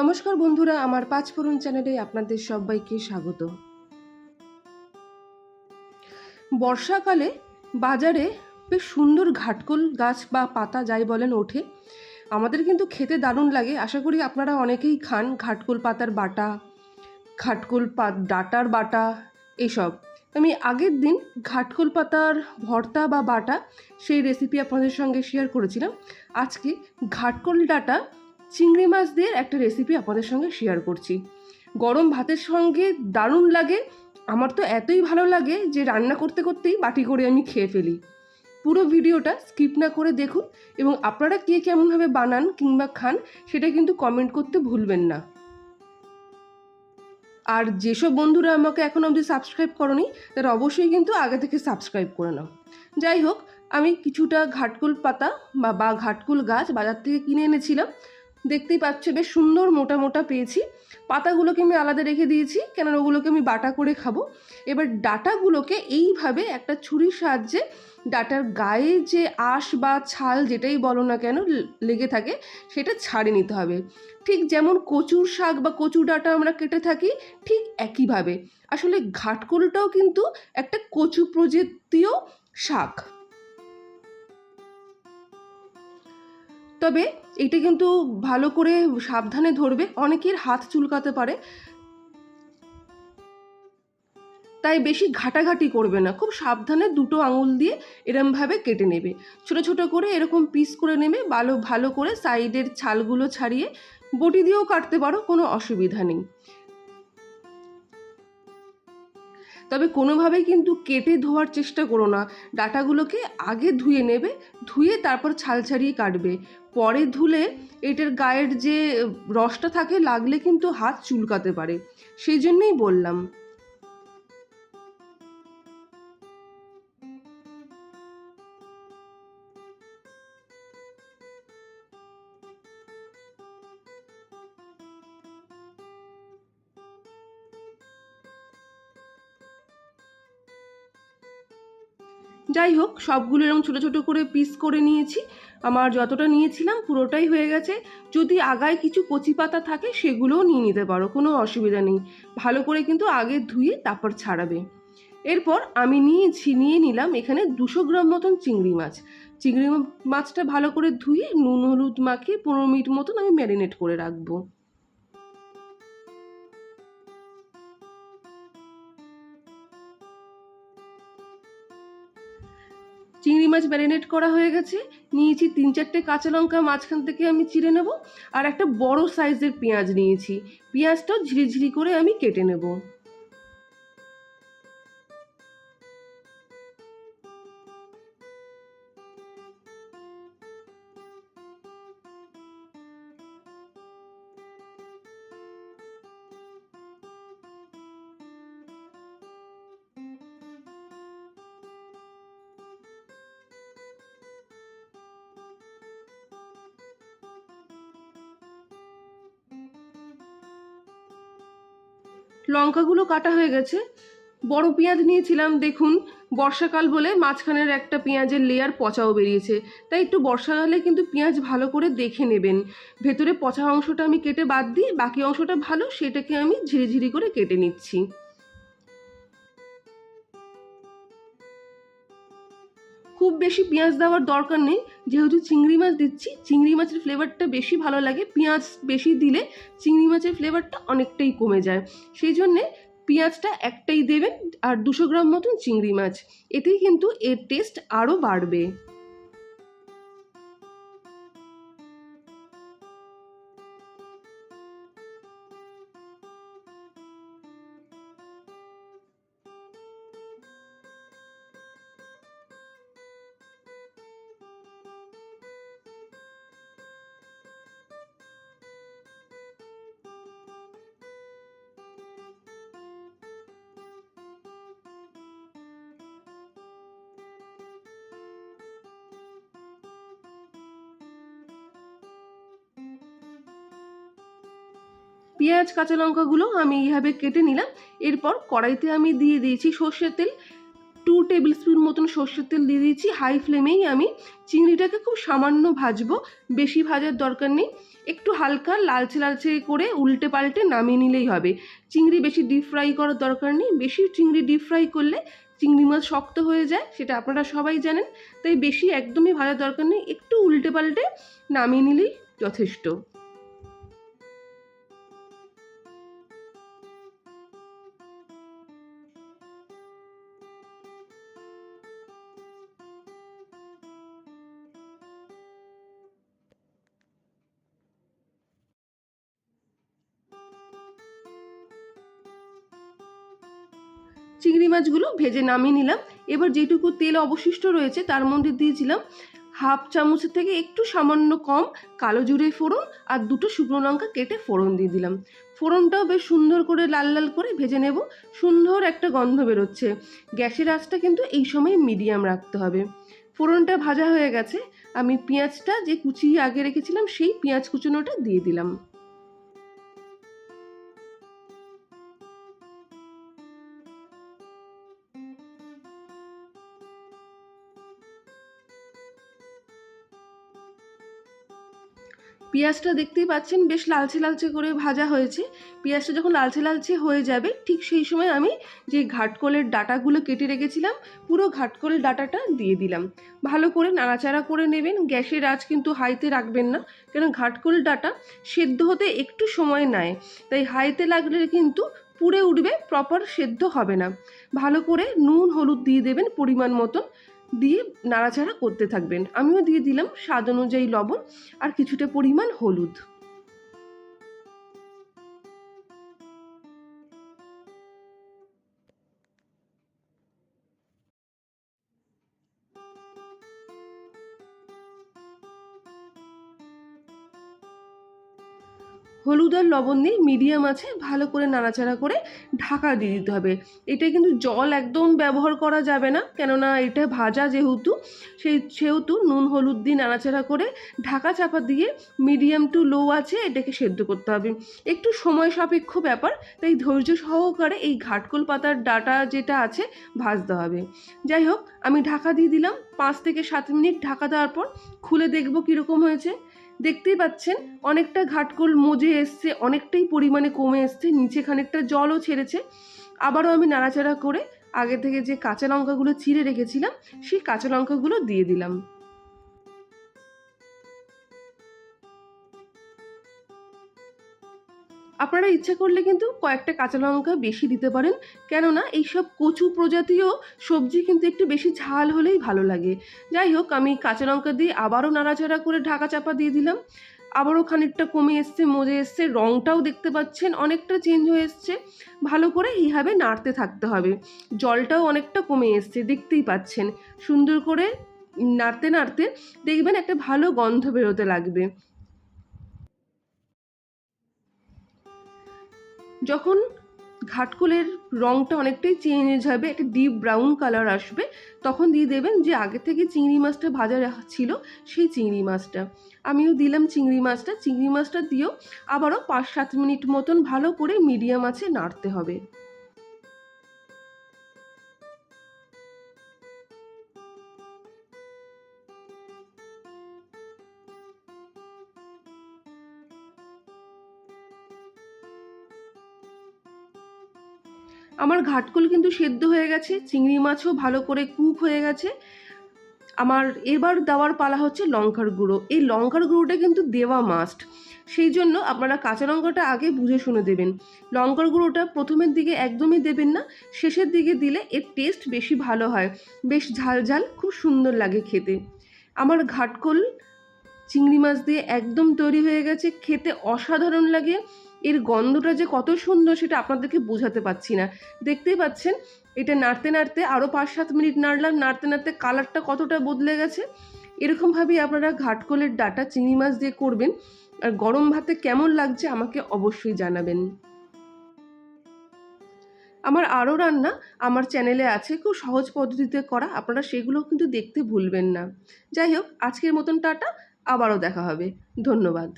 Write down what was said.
নমস্কার বন্ধুরা, আমার পাঁচ ফোরন চ্যানেলে আপনাদের সবাইকে স্বাগত। বর্ষাকালে বাজারে বেশ সুন্দর ঘাটকোল গাছ বা পাতা যাই বলেন ওঠে। আমাদের কিন্তু খেতে দারুণ লাগে। আশা করি আপনারা অনেকেই খান ঘাটকোল পাতার বাটা, ঘাটকোল পাত ডাটার বাটা, এসব। আমি আগের দিন ঘাটকোল পাতার ভর্তা বা বাটা সেই রেসিপি আপনাদের সঙ্গে শেয়ার করেছিলাম। আজকে ঘাটকোল ডাটা চিংড়ি মাছ দিয়ে একটা রেসিপি আপনাদের সঙ্গে শেয়ার করছি। গরম ভাতের সঙ্গে দারুণ লাগে। আমার তো এতই ভালো লাগে যে রান্না করতে করতেই বাটি করে আমি খেয়ে ফেলি। পুরো ভিডিওটা স্কিপ না করে দেখুন এবং আপনারা কে কেমনভাবে বানান কিংবা খান সেটা কিন্তু কমেন্ট করতে ভুলবেন না। আর যেসব বন্ধুরা আমাকে এখন অবধি সাবস্ক্রাইব করনি, তারা অবশ্যই কিন্তু আগে থেকে সাবস্ক্রাইব করে নাও। যাই হোক, আমি কিছুটা ঘাটকুল পাতা বা বা ঘাটকুল গাছ বাজার থেকে কিনে এনেছিলাম। দেখতেই পাচ্ছে, বেশ সুন্দর মোটা মোটা পেয়েছি। পাতাগুলোকে আমি আলাদা রেখে দিয়েছি কেন ওগুলোকে আমি বাটা করে খাব। এবার ডাটাগুলোকে এইভাবে একটা ছুরির সাহায্যে ডাটার গায়ে যে আঁশ বা ছাল যেটাই বলো না কেন লেগে থাকে, সেটা ছাড়ে নিতে হবে। ঠিক যেমন কচুর শাক বা কচু ডাটা আমরা কেটে থাকি, ঠিক একইভাবে। আসলে ঘাটকোলটাও কিন্তু একটা কচু প্রজাতীয় শাক। তবে এটা কিন্তু ভালো করে সাবধানে ধরবে। অনেকের হাত চুলকাতে পারে। তাই বেশি ঘাটাঘাটি করবে না। খুব সাবধানে দুটো আঙুল দিয়ে এরমভাবে কেটে নেবে। ছোট ছোট করে এরকম পিস করে নেবে, ভালো ভালো করে সাইডের ছালগুলো ছাড়িয়ে, বটি দিয়েও কাটতে পারো, কোনো অসুবিধা নেই। তবে কোনোভাবেই কিন্তু কেটে ধোয়ার চেষ্টা করো না। ডাটাগুলোকে আগে ধুয়ে নেবে, ধুয়ে তারপর ছাল ছাড়িয়ে কাটবে। পরে ধুলে এটার গায়ের যে রসটা থাকে, লাগলে কিন্তু হাত চুলকাতে পারে। সেই জন্যেই বললাম। যাই হোক, সবগুলো এরকম ছোটো ছোটো করে পিস করে নিয়েছি। আমার যতটা নিয়েছিলাম পুরোটাই হয়ে গেছে। যদি আগায় কিছু কচি পাতা থাকে, সেগুলোও নিয়ে নিতে পারো, কোনো অসুবিধা নেই। ভালো করে কিন্তু আগে ধুয়ে তারপর ছাড়াবে। এরপর আমি নিয়েছি নিয়ে নিলাম এখানে দুশো গ্রাম মতন চিংড়ি মাছ। চিংড়ি মাছটা ভালো করে ধুয়ে নুন, হলুদ মাখিয়ে পনেরো মিনিট মতন আমি ম্যারিনেট করে রাখব। মাছ ম্যারিনেট করা হয়ে গেছে। নিয়েছি তিন চারটে কাঁচা লঙ্কা, মাঝখান থেকে আমি চিড়ে নেব আর একটা বড় সাইজের পেঁয়াজ নিয়েছি। পেঁয়াজটাও ঝিরিঝিরি করে আমি কেটে নেব। লঙ্কাগুলো কাটা হয়ে গেছে। বড় পেঁয়াজ নিয়েছিলাম, দেখুন, বর্ষাকাল বলে মাঝখানের একটা পেঁয়াজের লেয়ার পচাও বেরিয়েছে। তাই একটু বর্ষাকালে কিন্তু পেঁয়াজ ভালো করে দেখে নেবেন। ভেতরে পচা অংশটা আমি কেটে বাদ দিই, বাকি অংশটা ভালো, সেটাকে আমি ঝিরিঝিরি করে কেটে নিচ্ছি। খুব বেশি পেঁয়াজ দেওয়ার দরকার নেই। যেহেতু চিংড়ি মাছ দিচ্ছি, চিংড়ি মাছের ফ্লেভারটা বেশি ভালো লাগে। পেঁয়াজ বেশি দিলে চিংড়ি মাছের ফ্লেভারটা অনেকটাই কমে যায়। সেই জন্যে পেঁয়াজটা একটাই দেবেন আর দুশো গ্রাম মতন চিংড়ি মাছ। এতেই কিন্তু এর টেস্ট আরও বাড়বে। পেঁয়াজ, কাঁচা লঙ্কাগুলো আমি এইভাবে কেটে নিলাম। এরপর কড়াইতে আমি দিয়ে দিয়েছি সর্ষের তেল। টু টেবিল স্পুন মতন সর্ষের তেল দিয়ে দিয়েছি। হাই ফ্লেমেই আমি চিংড়িটাকে খুব সামান্য ভাজবো, বেশি ভাজার দরকার নেই। একটু হালকা লালচে লালচে করে উল্টে পাল্টে নামিয়ে নিলেই হবে। চিংড়ি বেশি ডিপ ফ্রাই করার দরকার নেই। বেশি চিংড়ি ডিপ ফ্রাই করলে চিংড়ি মাছ শক্ত হয়ে যায়, সেটা আপনারা সবাই জানেন। তাই বেশি একদমই ভাজার দরকার নেই। একটু উল্টে পাল্টে নামিয়ে নিলেই যথেষ্ট। চিংড়ি মাছগুলো ভেজে নামিয়ে নিলাম। এবার যেটুকু তেল অবশিষ্ট রয়েছে তার মধ্যে দিয়েছিলাম হাফ চামচের থেকে একটু সামান্য কম কালো জিরে ফোড়ন আর দুটো শুকনো লঙ্কা কেটে ফোড়ন দিয়ে দিলাম। ফোড়নটাও বেশ সুন্দর করে লাল লাল করে ভেজে নেব। সুন্দর একটা গন্ধ বেরোচ্ছে। গ্যাসের আঁচটা কিন্তু এই সময় মিডিয়াম রাখতে হবে। ফোড়নটা ভাজা হয়ে গেছে। আমি পেঁয়াজটা যে কুচিয়ে আগে রেখেছিলাম সেই পেঁয়াজ কুচনোটা দিয়ে দিলাম। পেঁয়াজটা দেখতেই পাচ্ছেন বেশ লালচে লালচে করে ভাজা হয়েছে। পেঁয়াজটা যখন লালচে লালচে হয়ে যাবে, ঠিক সেই সময় আমি যে ঘাটকলের ডাটাগুলো কেটে রেখেছিলাম, পুরো ঘাটকলের ডাটাটা দিয়ে দিলাম। ভালো করে নাড়াচাড়া করে নেবেন, গ্যাসের আঁচ কিন্তু হাইতে রাখবেন না কেন ঘাটকল ডাটা সেদ্ধ হতে একটু সময় নেয়। তাই হাইতে লাগলে কিন্তু পুড়ে উঠবে, প্রপার সেদ্ধ হবে না। ভালো করে নুন, হলুদ দিয়ে দেবেন পরিমাণ মতন। দিয়ে নাড়াচাড়া করতে থাকবেন। আমিও দিয়ে দিলাম স্বাদ অনুযায়ী লবণ আর কিছুটা পরিমাণ হলুদ। হলুদ আর লবণ দিয়ে মিডিয়াম আছে, ভালো করে নাড়াচাড়া করে ঢাকা দিয়ে দিতে হবে। এটা কিন্তু জল একদম ব্যবহার করা যাবে না, কেননা এটা ভাজা যেহেতু সেই সেহেতু নুন, হলুদ দিয়ে নাড়াচাড়া করে ঢাকা চাপা দিয়ে মিডিয়াম টু লো আছে, এটাকে সেদ্ধ করতে হবে। একটু সময় সাপেক্ষ ব্যাপার, তাই ধৈর্য সহকারে এই ঘাটকোল পাতার ডাটা যেটা আছে, ভাজতে হবে। যাই হোক, আমি ঢাকা দিয়ে দিলাম, পাঁচ থেকে সাত মিনিট ঢাকা দেওয়ার পর খুলে দেখব কীরকম হয়েছে। দেখতেই পাচ্ছেন, অনেকটা ঘাটকোল মজে এসছে, অনেকটাই পরিমাণে কমে এসছে, নিচে খানিকটা জলও ছেড়েছে। আবারও আমি নাড়াচাড়া করে আগে থেকে যে কাঁচা লঙ্কাগুলো চিড়ে রেখেছিলাম, সেই কাঁচা লঙ্কাগুলো দিয়ে দিলাম। আপনারা ইচ্ছা করলে কিন্তু কয়েকটা কাঁচা লঙ্কা বেশি দিতে পারেন। কেননা এইসব কচু প্রজাতীয় সবজি কিন্তু একটু বেশি ঝাল হলেই ভালো লাগে। যাই হোক, আমি কাঁচা লঙ্কা দিয়ে আবারও নাড়াচাড়া করে ঢাকা চাপা দিয়ে দিলাম। আবারও খানিকটা কমে এসছে, মজে এসছে রঙটাও দেখতে পাচ্ছেন, অনেকটা চেঞ্জ হয়ে এসছে। ভালো করে এইভাবে নাড়তে থাকতে হবে। জলটাও অনেকটা কমে এসছে, দেখতেই পাচ্ছেন। সুন্দর করে নাড়তে নাড়তে দেখবেন একটা ভালো গন্ধ বেরোতে লাগবে। যখন ঘাটকুলের রঙটা অনেকটাই চেঞ্জ হবে, একটা ডিপ ব্রাউন কালার আসবে, তখন দিয়ে দেবেন যে আগে থেকে চিংড়ি মাছটা ভাজা ছিল সেই চিংড়ি মাছটা। আমিও দিলাম চিংড়ি মাছটা চিংড়ি মাছটা দিয়েও আবারও পাঁচ সাত মিনিট মতন ভালো করে মিডিয়াম আছে নাড়তে হবে। আমার ঘাটকোল কিন্তু সেদ্ধ হয়ে গেছে, চিংড়ি মাছও ভালো করে কুক হয়ে গেছে। আমার এবার দেওয়ার পালা হচ্ছে লঙ্কার গুঁড়ো। এই লঙ্কার গুঁড়োটা কিন্তু দেওয়া মাস্ট সেই জন্য আপনারা কাঁচা লঙ্কাটা আগে বুঝে শুনে দেবেন। লঙ্কার গুঁড়োটা প্রথমের দিকে একদমই দেবেন না, শেষের দিকে দিলে এর টেস্ট বেশি ভালো হয়। বেশ ঝাল ঝাল, খুব সুন্দর লাগে খেতে। আমার ঘাটকোল চিংড়ি মাছ দিয়ে একদম তৈরি হয়ে গেছে, খেতে অসাধারণ লাগে। এর গন্ধটা যে কত সুন্দর সেটা আপনাদেরকে বোঝাতে পারছি না। দেখতেই পাচ্ছেন, এটা নাড়তে নাড়তে আরও পাঁচ সাত মিনিট নাড়লাম, নাড়তে নাড়তে কালারটা কতটা বদলে গেছে। এরকমভাবেই আপনারা ঘাটকোলের ডাটা, চিংড়ি মাছ দিয়ে করবেন। আর গরম ভাতে কেমন লাগছে আমাকে অবশ্যই জানাবেন। আমার আরও রান্না আমার চ্যানেলে আছে, খুব সহজ পদ্ধতিতে করা, আপনারা সেগুলো কিন্তু দেখতে ভুলবেন না। যাই হোক, আজকের মতন টাটা, আবারও দেখা হবে। ধন্যবাদ।